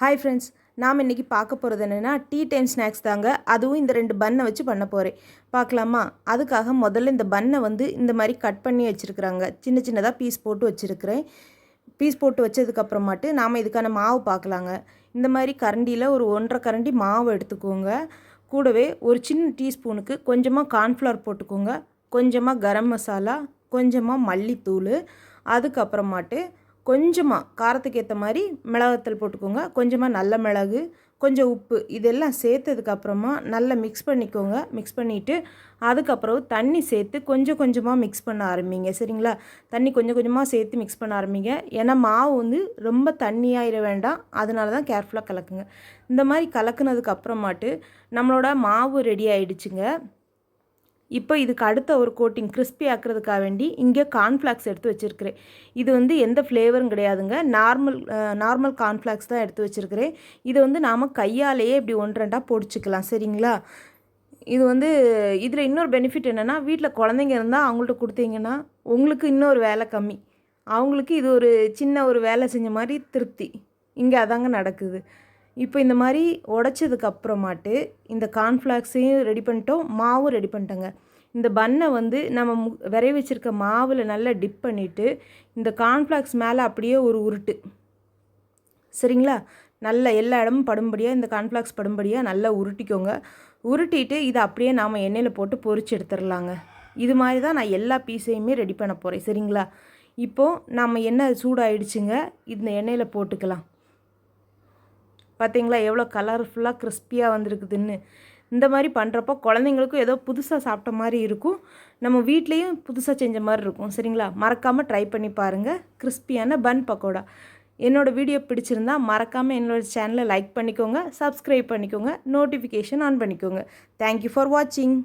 Hi friends நாம் இன்றைக்கி பார்க்க போகிறது என்னென்னா டீ டைம் ஸ்நாக்ஸ் தாங்க. அதுவும் இந்த ரெண்டு பன்னை வச்சு பண்ண போகிறேன் பார்க்கலாமா? அதுக்காக முதல்ல இந்த பன்னை வந்து இந்த மாதிரி கட் பண்ணி வச்சுருக்குறாங்க. சின்ன சின்னதாக பீஸ் போட்டு வச்சுருக்கிறேன். பீஸ் போட்டு வச்சதுக்கப்புறமாட்டு நாம் இதுக்கான மாவு பார்க்கலாங்க. இந்த மாதிரி கரண்டியில் ஒரு ஒன்றரை கரண்டி மாவு எடுத்துக்கோங்க. கூடவே ஒரு சின்ன டீஸ்பூனுக்கு கொஞ்சமாக கார்ன்ஃப்ளவர் போட்டுக்கோங்க. கொஞ்சமாக கரம் மசாலா கொஞ்சமாக மல்லித்தூள் அதுக்கப்புறமாட்டு கொஞ்சமாக காரத்துக்கு ஏற்ற மாதிரி மிளகாத்தூள் போட்டுக்கோங்க. கொஞ்சமாக நல்ல மிளகு கொஞ்சம் உப்பு இதெல்லாம் சேர்த்ததுக்கப்புறமா நல்லா மிக்ஸ் பண்ணிக்கோங்க. மிக்ஸ் பண்ணிவிட்டு அதுக்கப்புறம் தண்ணி சேர்த்து கொஞ்சம் கொஞ்சமாக மிக்ஸ் பண்ண ஆரம்பிங்க. சரிங்களா? தண்ணி கொஞ்சம் கொஞ்சமாக சேர்த்து மிக்ஸ் பண்ண ஆரம்பிங்க. ஏன்னா மாவு வந்து ரொம்ப தண்ணியாயிட வேண்டாம். அதனால தான் கேர்ஃபுல்லாக கலக்குங்க. இந்த மாதிரி கலக்குனதுக்கு அப்புறமாட்டு நம்மளோட மாவு ரெடி ஆயிடுச்சுங்க. இப்போ இதுக்கு அடுத்த ஒரு கோட்டிங் கிறிஸ்பி ஆக்கிறதுக்காக வேண்டி இங்கே கார்ன்ஃப்ளாக்ஸ் எடுத்து வச்சுருக்கிறேன். இது வந்து எந்த ஃப்ளேவரும் கிடையாதுங்க. நார்மல் நார்மல் கார்ன்ஃப்ளாக்ஸ் தான் எடுத்து வச்சுருக்கிறேன். இது வந்து நாம் கையாலேயே இப்படி ஒன்று ரெண்டாக பொடிச்சிக்கலாம். சரிங்களா? இது வந்து இதில் இன்னொரு பெனிஃபிட் என்னென்னா வீட்டில் குழந்தைங்க இருந்தால் அவங்கள்ட்ட கொடுத்தீங்கன்னா உங்களுக்கு இன்னொரு வேலை கம்மி. அவங்களுக்கு இது ஒரு சின்ன ஒரு வேலை செஞ்ச மாதிரி திருப்தி. இங்கே அதாங்க நடக்குது. இப்போ இந்த மாதிரி உடச்சதுக்கு அப்புறமாட்டு இந்த கார்ன்ஃப்ளாக்ஸையும் ரெடி பண்ணிட்டோம் மாவும் ரெடி பண்ணிட்டோங்க. இந்த பன்னை வந்து நம்ம மு விரைய வச்சுருக்க மாவில் நல்லா டிப் பண்ணிவிட்டு இந்த கார்ன்ஃப்ளாக்ஸ் மேலே அப்படியே ஒரு உருட்டு. சரிங்களா? நல்ல எல்லா இடமும் படும்படியாக இந்த கார்ன்ஃப்ளாக்ஸ் படும்படியாக நல்லா உருட்டிக்கோங்க. உருட்டிட்டு இதை அப்படியே நாம் எண்ணெயில் போட்டு பொறிச்சு எடுத்துடலாங்க. இது மாதிரி தான் நான் எல்லா பீஸையுமே ரெடி பண்ண போகிறேன் சரிங்களா? இப்போது நம்ம எண்ணெய் சூடாயிடுச்சுங்க. இந்த எண்ணெயில் போட்டுக்கலாம். பார்த்தீங்களா? எவ்வளோ கலர்ஃபுல்லாக கிறிஸ்பியாக வந்திருக்குதுன்னு. இந்த மாதிரி பண்ணுறப்போ குழந்தைங்களுக்கும் ஏதோ புதுசாக சாப்பிட்ட மாதிரி இருக்கும். நம்ம வீட்லேயும் புதுசாக செஞ்ச மாதிரி இருக்கும். சரிங்களா? மறக்காமல் ட்ரை பண்ணி பாருங்கள் கிறிஸ்பியான பன் பக்கோடா. என்னோடய வீடியோ பிடிச்சிருந்தா மறக்காமல் என்னோடய சேனலை லைக் பண்ணிக்கோங்க. சப்ஸ்கிரைப் பண்ணிக்கோங்க. நோட்டிஃபிகேஷன் ஆன் பண்ணிக்கோங்க. தேங்க்யூ ஃபார் வாட்சிங்